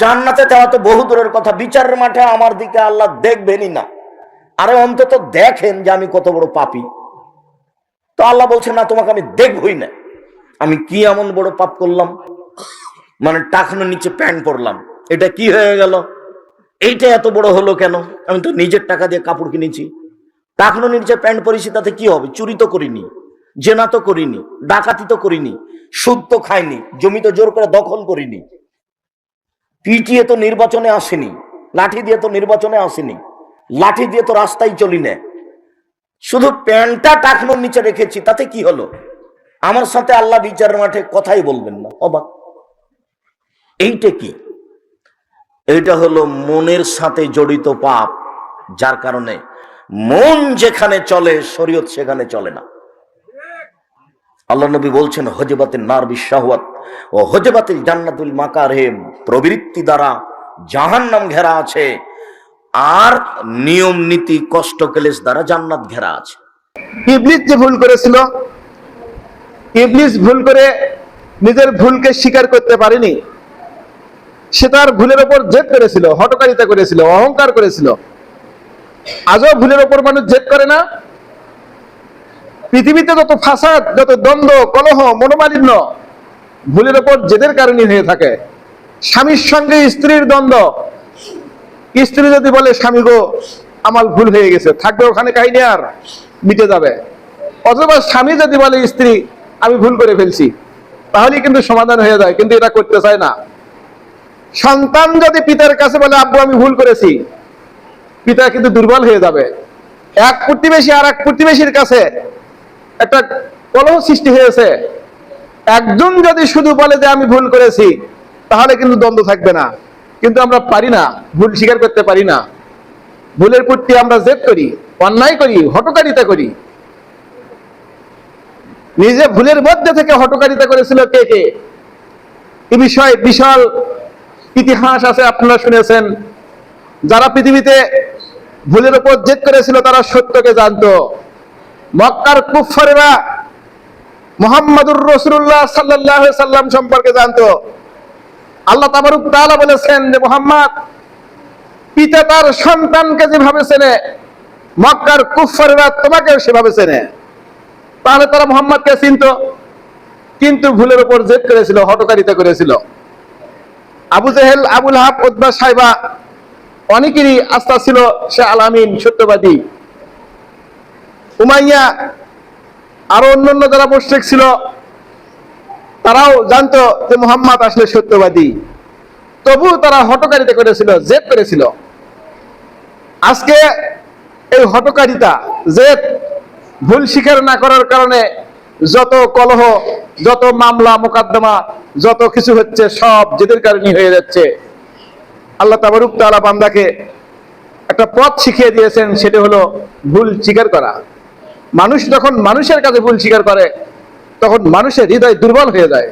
জান্নাতে যাওয়া তো বহু দূরের কথা, বিচারের মাঠে আমার দিকে আল্লাহ দেখবেনই না। আরে অন্তত দেখেন যে আমি কত বড় পাপি। তো আল্লাহ বলছে, না, তোমাকে আমি দেখবই না। আমি কি এমন বড় পাপ করলাম? মানে টাকনোর নিচে প্যান্ট পরলাম। এটা কি হয়ে গেল? এইটা এত বড় হলো কেন? আমি তো নিজের টাকা দিয়ে কাপড় কিনেছি। টাকনো নিচে প্যান্ট পরেছি, তাতে কি হবে? চুরি তো করিনি, জেনা তো করিনি, ডাকাতি তো করিনি, সুদ তো খাইনি, জমি তো জোর করে দখল করিনি। পিটিয়ে তো নির্বাচনে আসেনি, লাঠি দিয়ে তো নির্বাচনে আসেনি, লাঠি দিয়ে তো রাস্তায় চলি না শুধু প্যান্টটা টাকনোর নিচে রেখেছি, তাতে কি হলো? আমার সাথে আল্লাহ বিচারের মাঠে কথাই বলবেন না, অবাক। এইটা কি? এইটা হলো মনের সাথে জড়িত পাপ, যার কারণে মন যেখানে চলে, শরীয়ত সেখানে চলে না। আল্লাহ নবী বলছেন হজবাতের নার বিশ্বাহত ও হজবাতিল জান্নাতুল মাকারহেম প্রবৃত্তি দ্বারা জাহান নাম ঘেরা আছে আর নিয়ম নীতি কষ্ট কেলেস দ্বারা জান্নাত ঘেরা আছে। ইবলিস যে ভুল করেছিল, ইবলিস ভুল করে নিজের ভুলকে স্বীকার করতে পারেনি। সে তার ভুলের ওপর জেদ করেছিল হটকারিতা করেছিল, অহংকার করেছিল। আজও ভুলের ওপর মানুষ জেদ করে না। পৃথিবীতে যত ফাসাদ, যত দ্বন্দ্ব, কলহ, মনোমালিন্য, ভুলের ওপর জেদের কারণে হয়ে থাকে। স্বামীর সঙ্গে স্ত্রীর দ্বন্দ্ব। স্ত্রী যদি বলে, স্বামী গো, আমার ভুল হয়ে গেছে, থাকবে ওখানে কাহিনী আর মিটে যাবে। অথবা স্বামী যদি বলে, স্ত্রী, আমি ভুল করে ফেলছি। তাহলেই কিন্তু সমাধান হয়ে যায়, কিন্তু এটা করতে চায় না। সন্তান যদি পিতার কাছে বলে, আব্বু, আমি ভুল করেছি, পিতা কিন্তু দুর্বল হয়ে যাবে। এক প্রতিবেশী আর এক প্রতিবেশীর কাছে একটা কলহ সৃষ্টি হয়েছে। একজন যদি শুধু বলে যে আমি ভুল করেছি, তাহলে কিন্তু দ্বন্দ্ব থাকবে না। কিন্তু আমরা পারি না, ভুল স্বীকার করতে পারি না। ভুলের প্রতি আমরা জেদ করি, অন্যায় করি হটকারিতা করি। নিজে ভুলের মধ্যে থেকে হটকারিতা করেছিল কে কে? এ বিষয়ে বিশাল ইতিহাস আছে, আপনারা শুনেছেন। যারা পৃথিবীতে ভুলের উপর জেদ করেছিল, তারা সত্যকে জানতো। মক্কার কুফারেরা মোহাম্মদুর রসুল্লাহ সাল্লাহ সাল্লাম সম্পর্কে জানতো। আল্লাহ তাবারুক তাআলা বলেছেন যে মোহাম্মদ পিতা তার সন্তানকে যেভাবে চেনে, মক্কার কুফারেরা তোমাকেও সেভাবে চেনে। তাহলে তারা মোহাম্মদকে চিনত, কিন্তু ভুলের উপর জেদ করেছিল হটকারিতা করেছিল। আবু জেহেল, আবুল হাব উদ্বা সাহেবা অনেকেরই আস্থা ছিল, সে আলামিন সত্যবাদী। উমাইয়া আরও অন্যান্য যারা মুশরিক ছিল, তারাও জানতো যে মোহাম্মদ আসলে সত্যবাদী। তবু তারা হটকারিতা করেছিল, জেদ করেছিল। আজকে এই হটকারিতা, জেদ ভুল স্বীকার না করার কারণে যত কলহ, যত মামলা, মোকদ্দমা, যত কিছু হচ্ছে, সব জেদের কারণে হয়ে যাচ্ছে। আল্লাহ তাবারুক তাআলা বান্দাকে একটা পথ শিখিয়ে দিয়েছেন, সেটা হলো ভুল স্বীকার করা। মানুষ যখন মানুষের কাছে ভুল স্বীকার করে তখন মানুষের হৃদয় দুর্বল হয়ে যায়।